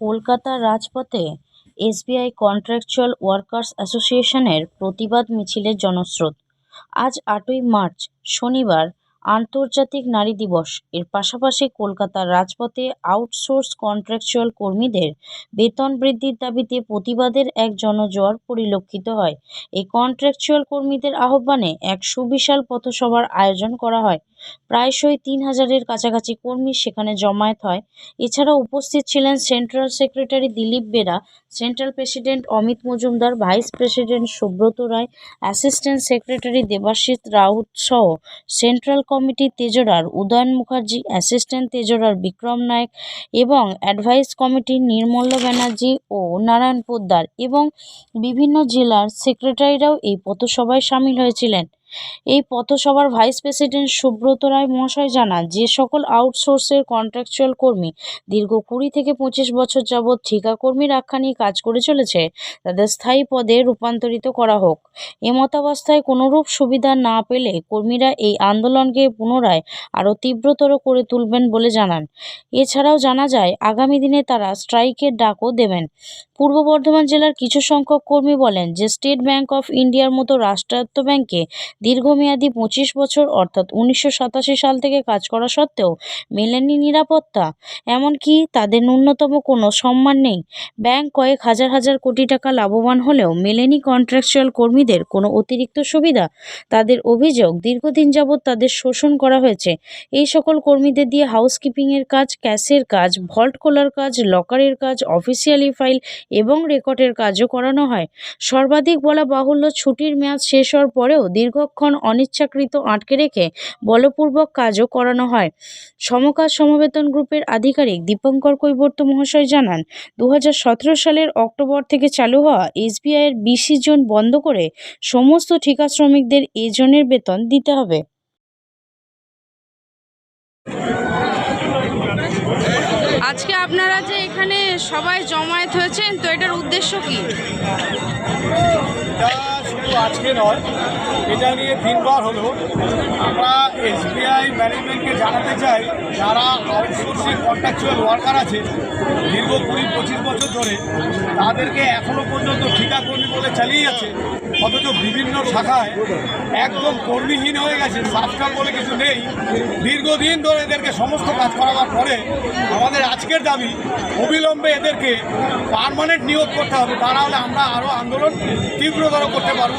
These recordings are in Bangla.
কলকাতার রাজপথে এসবিআই কন্ট্রাকচুয়াল ওয়ার্কার্স অ্যাসোসিয়েশনের প্রতিবাদ মিছিলের জনস্রোত। আজ আটই মার্চ শনিবার আন্তর্জাতিক নারী দিবস। এর পাশাপাশি কলকাতার রাজপথে আউটসোর্স কন্ট্রাকচুয়াল কর্মীদের বেতন বৃদ্ধির দাবিতে প্রতিবাদের এক জনজোয়ার পরিলক্ষিত হয়। এই কন্ট্রাকচুয়াল কর্মীদের আহ্বানে এক সুবিশাল পথসভার আয়োজন করা হয়। প্রায়শই তিন হাজারের কাছাকাছি কর্মী সেখানে জমায়েত হয়। এছাড়া উপস্থিত ছিলেন central secretary Dilip Bera, central president Amit Majumdar, vice president Subrata Roy, assistant secretary Debashis Raut সহ central committee treasurer Udayan Mukherjee, assistant treasurer Bikram Nayak এবং অ্যাডভাইস কমিটি নির্মল্য ব্যানার্জি ও নারায়ণ পোদ্দার এবং বিভিন্ন জেলার সেক্রেটারিরাও এই পথসভায় সামিল হয়েছিলেন। এই পথসভার ভাইস প্রেসিডেন্ট সুব্রত রায় মহাশয় জানান, যে সকল আউটসোর্সের কন্ট্রাকচুয়াল কর্মী দীর্ঘ কুড়ি থেকে পঁচিশ বছর যাবৎ ঠিকা কর্মী রক্ষা নিয়ে কাজ করে চলেছে, তাদের স্থায়ী পদে রূপান্তরিত করা হোক। এমতাবস্থায় কোনোরূপ সুবিধা না পেলে কর্মীরা এই আন্দোলনকে পুনরায় আরও তীব্রতর করে তুলবেন বলে জানান। এছাড়াও জানা যায়, আগামী দিনে তারা স্ট্রাইকের ডাকও দেবেন। পূর্ব বর্ধমান জেলার কিছু সংখ্যক কর্মী বলেন যে, স্টেট ব্যাংক অফ ইন্ডিয়ার মতো রাষ্ট্রায়ত্ত ব্যাংকে দীর্ঘমেয়াদী পঁচিশ বছর, অর্থাৎ উনিশশো সাতাশি সাল থেকে কাজ করা সত্ত্বেও মেলেনি নিরাপত্তা, এমনকি তাদের ন্যূনতম কোনো সম্মান নেই। ব্যাংক কয়েক হাজার হাজার কোটি টাকা লাভবান হলেও মেলেনি কন্ট্রাকচুয়াল কর্মীদের কোনো অতিরিক্ত সুবিধা, তাদের অভিযোগ দীর্ঘদিন যাবৎ তাদের শোষণ করা হয়েছে। এই সকল কর্মীদের দিয়ে হাউসকিপিংয়ের কাজ, ক্যাশের কাজ, ভল্ট খোলার কাজ, লকারের কাজ, অফিসিয়ালি ফাইল এবং রেকর্ডের কাজও করানো হয়। সর্বাধিক বলা বাহুল্য ছুটির মেয়াদ শেষ হওয়ার পরেও দীর্ঘক্ষণ অনিচ্ছাকৃত আটকে রেখে বলপূর্বক কাজও করানো হয়। সমকাজ সমবেতন গ্রুপের আধিকারিক দীপঙ্কর কৈবর্ত মহাশয় জানান দু হাজার সতেরো সালের অক্টোবর থেকে চালু হওয়া এসবিআইয়ের বিসি জোন বন্ধ করে সমস্ত ঠিকা শ্রমিকদের এ জোনের বেতন দিতে হবে। আজকে আপনারা যে এখানে সবাই জমায়েত হয়েছেন, তো এটার উদ্দেশ্য কি? শুধু আজকে নয়, এটা নিয়ে তিনবার হলো। আমরা এসবিআই ম্যানেজমেন্টকে জানাতে চাই, যারা আউটসোর্সিং কন্ট্রাকচুয়াল ওয়ার্কার আছে দীর্ঘ কুড়ি, পঁচিশ বছর ধরে, তাদেরকে এখনও পর্যন্ত ঠিকা কর্মী বলে চালিয়ে যাচ্ছে। অথচ বিভিন্ন শাখায় একদম কর্মীহীন হয়ে গেছে সাবস্টাফ বলে কিছু নেই। দীর্ঘদিন ধরে এদেরকে সমস্ত কাজ করাবার পরে আমাদের আজকের দাবি, অবিলম্বে এদেরকে পার্মানেন্ট নিয়োগ করতে হবে। তা হলে আমরা আরও আন্দোলন তীব্রতর করতে পারব।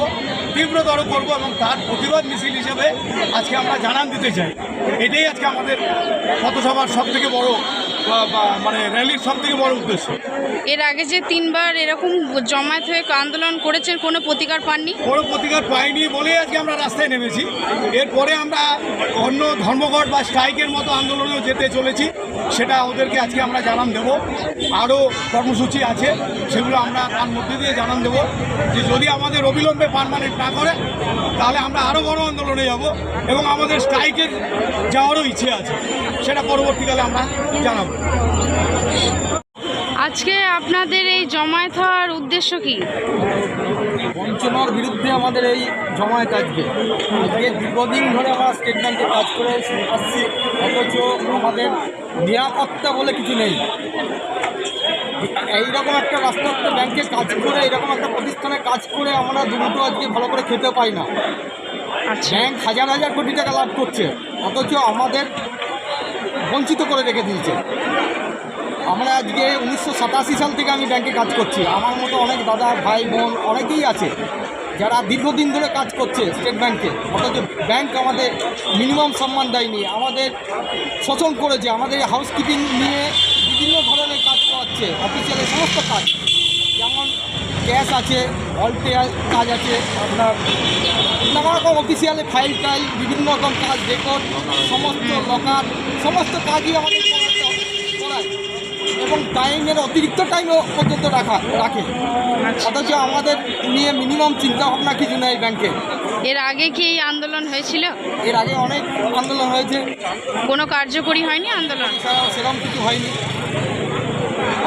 তীব্রতর করব এবং তার প্রতিবাদ মিছিল হিসেবে আজকে আমরা জানান দিতে চাই। এটাই আজকে আমাদের পথসভার সবথেকে বড় মানে র্যালির সব থেকে বড় উদ্দেশ্য? এর আগে যে তিনবার এরকম জমায়েত হয়ে আন্দোলন করেছেন কোনো প্রতিকার পাননি? কোনো প্রতিকার পাইনি বলেই আজকে আমরা রাস্তায় নেমেছি। এরপরে আমরা অন্য ধর্মঘট বা স্ট্রাইকের মতো আন্দোলনেও যেতে চলেছি। সেটা ওদেরকে আজকে আমরা জানান দেব। আরও কর্মসূচি আছে সেগুলো আমরা তার মধ্যে দিয়ে জানান দেব। যে যদি আমাদের অবিলম্বে পারমানেন্ট না করে তাহলে আমরা আরও বড় আন্দোলনে যাব এবং আমাদের স্ট্রাইকের যাওয়ারও ইচ্ছে আছে। সেটা পরবর্তীকালে আমরা জানাব। আজকে আপনাদের এই জমায়েত হওয়ার উদ্দেশ্য কি? বঞ্চনার বিরুদ্ধে আমাদের এই জমায়েত আজকে। আজকে দীর্ঘদিন ধরে আমরা স্টেট ব্যাংকে কাজ করে আসছি অথচ আমাদের নিরাপত্তা বলে কিছু নেই। এইরকম একটা রাষ্ট্রায়ত্ত ব্যাংকে কাজ করে এরকম একটা প্রতিষ্ঠানে কাজ করে আমরা দুটো আজকে ভালো করে খেতে পাই না। আচ্ছা। ব্যাংক হাজার হাজার কোটি টাকা লাভ করছে অথচ আমাদের বঞ্চিত করে রেখে দিয়েছে। আমরা আজকে উনিশশো সাতাশি সাল থেকে আমি ব্যাংকে কাজ করছি। আমার মতো অনেক দাদা, ভাই, বোন অনেকেই আছে যারা দীর্ঘদিন ধরে কাজ করছে স্টেট ব্যাংকে। অথচ ব্যাংক আমাদের মিনিমাম সম্মান দেয়নি। আমাদের শোষণ করেছে। আমাদের হাউসকিপিং নিয়ে বিভিন্ন ধরনের কাজ করাচ্ছে। অফিসিয়ালের সমস্ত কাজ। ক্যাশ আছে ভল্টে কাজ আছে আপনার নানা রকম অফিসিয়ালে ফাইল টাইল বিভিন্ন রকম কাজ রেকর্ড সমস্ত লকার সমস্ত কাজই আমাদের করায়। এবং টাইমের অতিরিক্ত টাইমও পর্যন্ত রাখা রাখে। অথচ আমাদের নিয়ে মিনিমাম চিন্তা ভাবনা কিছু নেই ব্যাংকে এর আগে কি এই আন্দোলন হয়েছিল? এর আগে অনেক আন্দোলন হয়েছে। কোনো কার্যকরী হয়নি আন্দোলন? সেরকম কিছু হয়নি।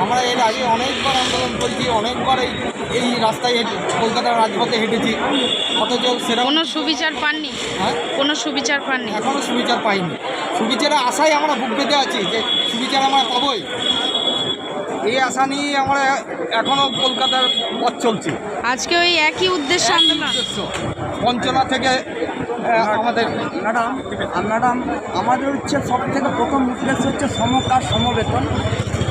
আমরা এর আগে অনেকবার আন্দোলন করেছি অনেকবার এই এই রাস্তায় হেঁটে কলকাতার রাজপথে হেঁটেছি। অথচ সেরকম কোনো সুবিচার পাননি? হ্যাঁ? কোনো সুবিচার পাননি? এখনও সুবিচার পাইনি। সুবিচারের আশায় আমরা বুক পেতে আছি যে সুবিচার আমরা পাবই। এই আশা নিয়ে আমরা এখনও কলকাতার পথ চলছি। আজকে ওই একই উদ্দেশ্য আন্দোলন? উদ্দেশ্য। পঞ্চলা থেকে আমাদের ম্যাডাম ম্যাডাম আমাদের হচ্ছে সব থেকে প্রথম উদ্দেশ্য হচ্ছে সমকার সমবেতন।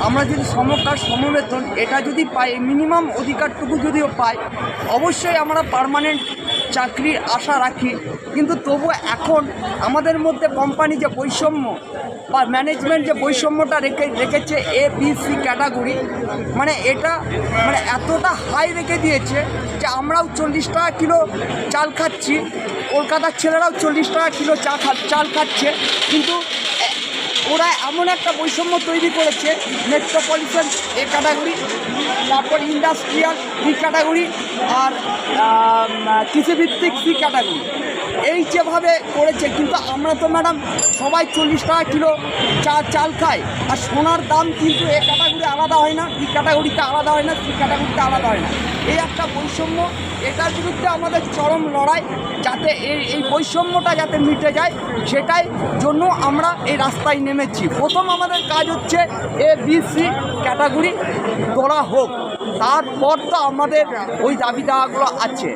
আমরা যদি সমকার সমবেতন, এটা যদি পাই মিনিমাম অধিকারটুকু যদিও পাই, অবশ্যই আমরা পার্মানেন্ট চাকরির আশা রাখি। কিন্তু তবু এখন আমাদের মধ্যে কোম্পানি যে বৈষম্য বা ম্যানেজমেন্ট যে বৈষম্যটা রেখে, রেখেছে এ বি সি ক্যাটাগরি মানে এটা মানে এতটা হাই রেখে দিয়েছে যে আমরাও চল্লিশ টাকা কিলো চাল খাচ্ছি, কলকাতার ছেলেরাও চল্লিশ টাকা কিলো চা খা, চাল খাচ্ছে। কিন্তু ওরা এমন একটা বৈষম্য তৈরি করেছে মেট্রোপলিটন এ ক্যাটাগরি তারপর ইন্ডাস্ট্রিয়াল বি ক্যাটাগরি আর কৃষিভিত্তিক সি ক্যাটাগরি এই যেভাবে করেছে, কিন্তু আমরা তো ম্যাডাম সবাই চল্লিশ টাকা কিলো চা, চাল খাই, আর সোনার দাম কিন্তু এ ক্যাটাগরি আলাদা হয় না বি ক্যাটাগরিতে আলাদা হয় না সি ক্যাটাগরিতে আলাদা হয় না। এই একটা বৈষম্য, এটার বিরুদ্ধে আমাদের চরম লড়াই যাতে এই এই বৈষম্যটা যাতে মিটে যায়, সেটাই জন্য আমরা এই রাস্তায় নেমেছি। প্রথম আমাদের কাজ হচ্ছে এ, বি, সি ক্যাটাগরি করা হোক। তারপর তো আমাদের ওই দাবি দাওয়াগুলো আছে।